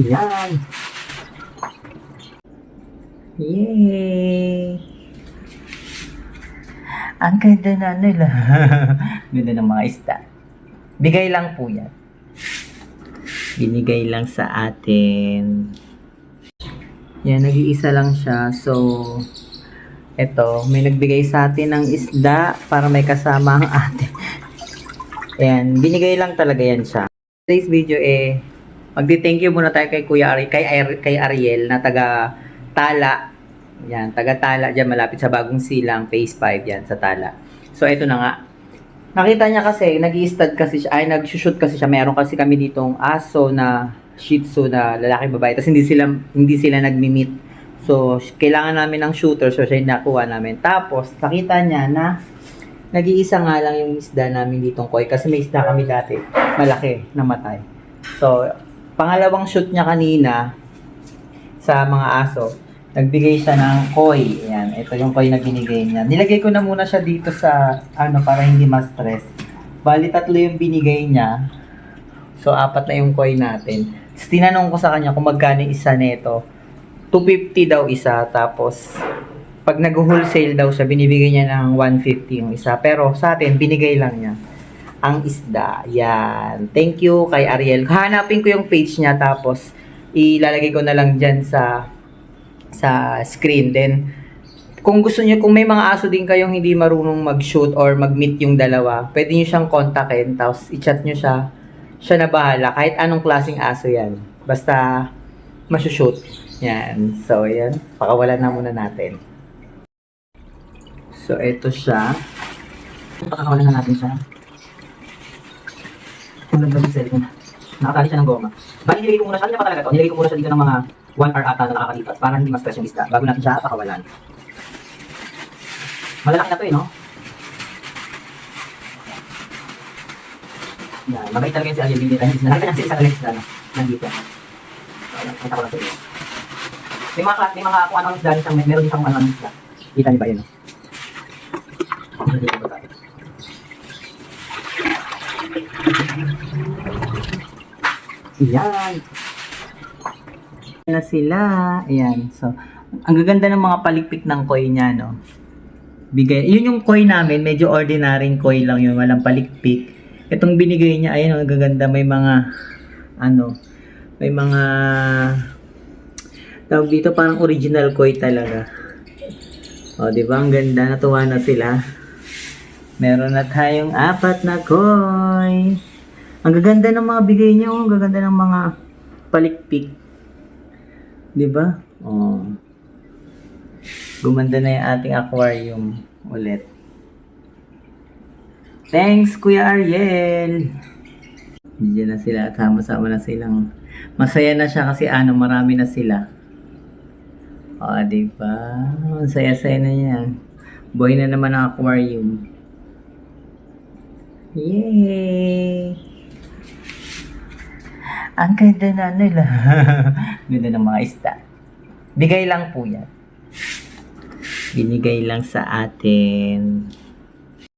Yan. Yay! Ang ganda na nila. ganda ng mga isda. Bigay lang po yan. Binigay lang sa atin. Yan, nag-iisa lang siya. So, eto, may nagbigay sa atin ng isda para may kasama ang atin. Ayan, binigay lang talaga yan siya. Today's video eh, magdi-thank you muna tayo kay Kuya Ari, kay, Ar- kay Ariel na taga Tala. Yan, taga Tala dyan malapit sa Bagong Silang, Phase 5 yan sa Tala. So, eto na nga. Nakita niya kasi, nag stud kasi siya, ay nag-shoot kasi siya. Meron kasi kami ditong aso na Shih Tzu na lalaki babae. Tapos hindi sila, hindi sila nagmi-meet. So, kailangan namin ng shooter. So, siya nakuha namin. Tapos, nakita niya na nag-iisa nga lang yung isda namin ditong koi. Kasi may isda kami dati. Malaki, namatay. So, pangalawang shoot niya kanina sa mga aso. Nagbigay siya ng koi. Ayan, ito yung koi na binigay niya. Nilagay ko na muna siya dito sa, ano, para hindi ma-stress. Bali, tatlo yung binigay niya. So, apat na yung koi natin. Tapos, tinanong ko sa kanya kung magkano isa nito. 250 daw isa. Tapos, pag nag-wholesale daw siya, binibigay niya ng 150 yung isa. Pero sa atin, binigay lang niya ang isda. Yan. Thank you kay Ariel. Hanapin ko yung page niya tapos ilalagay ko na lang dyan sa sa screen. Then, kung gusto niyo, kung may mga aso din kayong hindi marunong mag-shoot or mag-meet yung dalawa, pwede niyo siyang kontakin, tapos i-chat niyo siya. Siya na bahala, kahit anong klaseng aso yan. Basta, masushoot. Yan. So, yan. Pakawalan na muna natin. So, ito siya. Pakakawalan na natin siya. Kung nagbabi sa cellphone. Nakatali siya ng goma. Bali, nilagay ko muna siya. Ano pa talaga to? Nilagay ko muna siya dito ng mga 1 hour ata na nakakalipas para hindi ma-stress yung isda bago natin siya pakawalan. Malalaki na to eh, no? Yan. Mabait talaga yun si Ariel Bindita. Nakita niya si isa talaga no? Nandito. So, ayan. Kita ko lang sa iyo. May mga, may mga kung ano-ano isda meron din siyang ano-ano isda. Kita niyo ba yun, no? Nandito ba tayo? Yan. Na sila. Ayan. So, ang gaganda ng mga palikpik ng koi niya, no? Bigay. Yun yung koi namin. Medyo ordinaryong koi lang yun. Walang palikpik. Itong binigay niya, ayun, ang gaganda. May mga, ano, may mga, tawag dito, parang original koi talaga. O, di ba? Ang ganda. Natuwa na sila. Meron na tayong apat na koi. Ang gaganda ng mga bigay niya. Ang gaganda ng mga palikpik. Di ba? Oh. Gumanda na yung ating aquarium ulit. Thanks, Kuya Ariel! Diyan na sila at sama-sama na silang masaya na siya kasi ano, marami na sila. O, oh, di ba? Ang saya-saya na yan. Buhay na naman ang aquarium. Yay! Ang ganda na nila. ganda ng mga isda. Bigay lang po yan. Binigay lang sa atin.